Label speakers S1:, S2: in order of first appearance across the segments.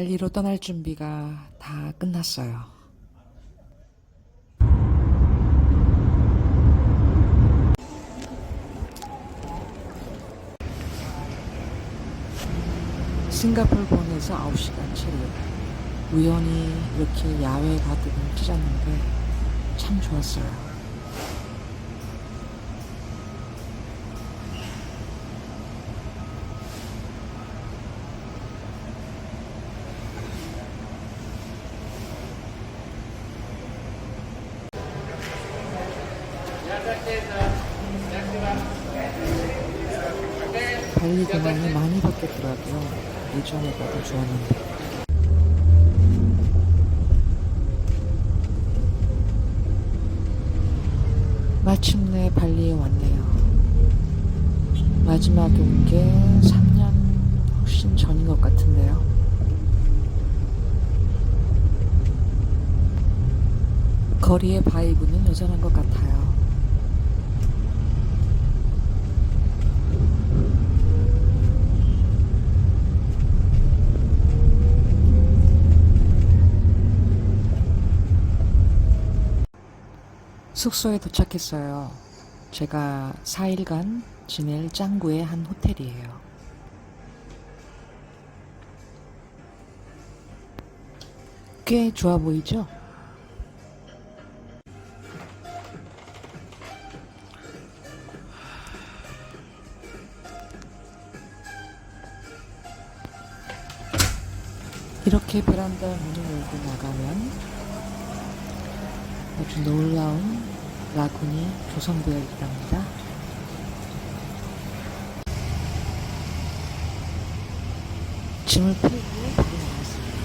S1: 발리로 떠날 준비가 다 끝났어요. 싱가포르 공에서 9시간 체류. 우연히 이렇게 야외 가득을 찢었는데 참 좋았어요. 발리 공항이 많이 바뀌었더라고요. 예전에보다 좋았는데. 마침내 발리에 왔네요. 마지막에 온 게 3년 훨씬 전인 것 같은데요. 거리의 바이브는 여전한 것 같아요. 숙소에 도착했어요. 제가 4일간 지낼 짱구의 한 호텔이에요. 꽤 좋아 보이죠? 이렇게 베란다 문을 열고 나가면 아주 놀라운 라군이 있답니다. 짐을 풀고 발이 나왔습니다.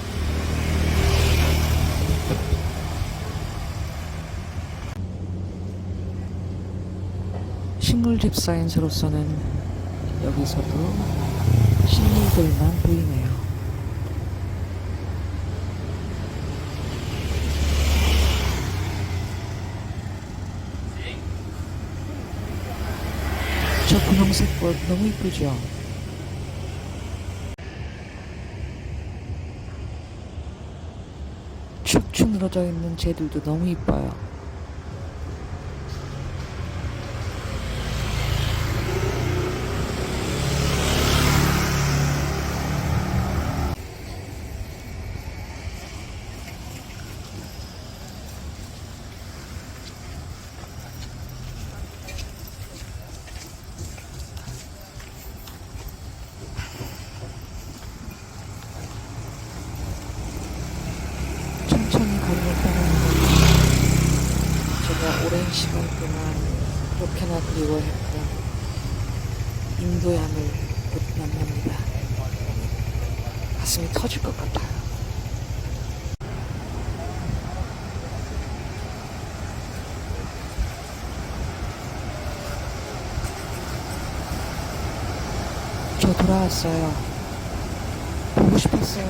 S1: 식물 집사인으로서는 여기서도 식물들만 보이네요. 저 분홍색 꽃 너무 이쁘죠? 축축 늘어져 있는 쟤들도 너무 이뻐요. 천천히 걸음을 떠나는 제가 오랜 시간 동안 그렇게나 그리워했던 하늘 곧 만납니다. 가슴이 터질 것 같아요. 저 돌아왔어요. 보고 싶었어요.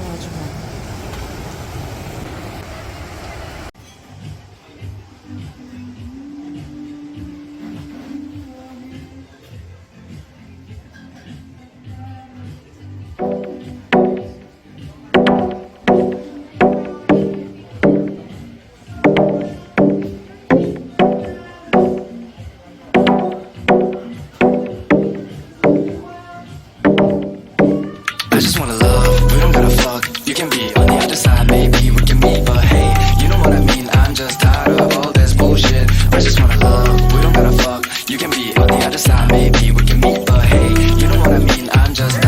S2: I just wanna love, we don't gotta fuck. You can be on the other side, maybe we can meet But hey, you know what I mean, I'm just tired of all this bullshit. I just wanna love, we don't gotta fuck. You can be on the other side, maybe we can meet But hey, you know what I mean, I'm just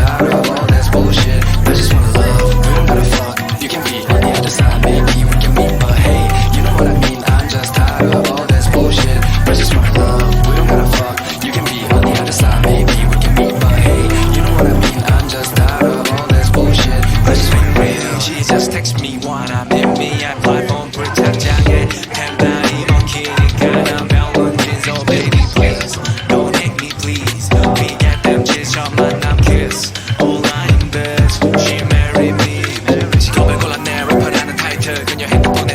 S2: text me when I'm me I fly home kidding got a 난 멜론진 Oh baby please Don't hate me please. We get them just on my numb kiss. All I'm bitch She married me. 시겁을 골랐네 래퍼라는 타이틀 그녀 핸드폰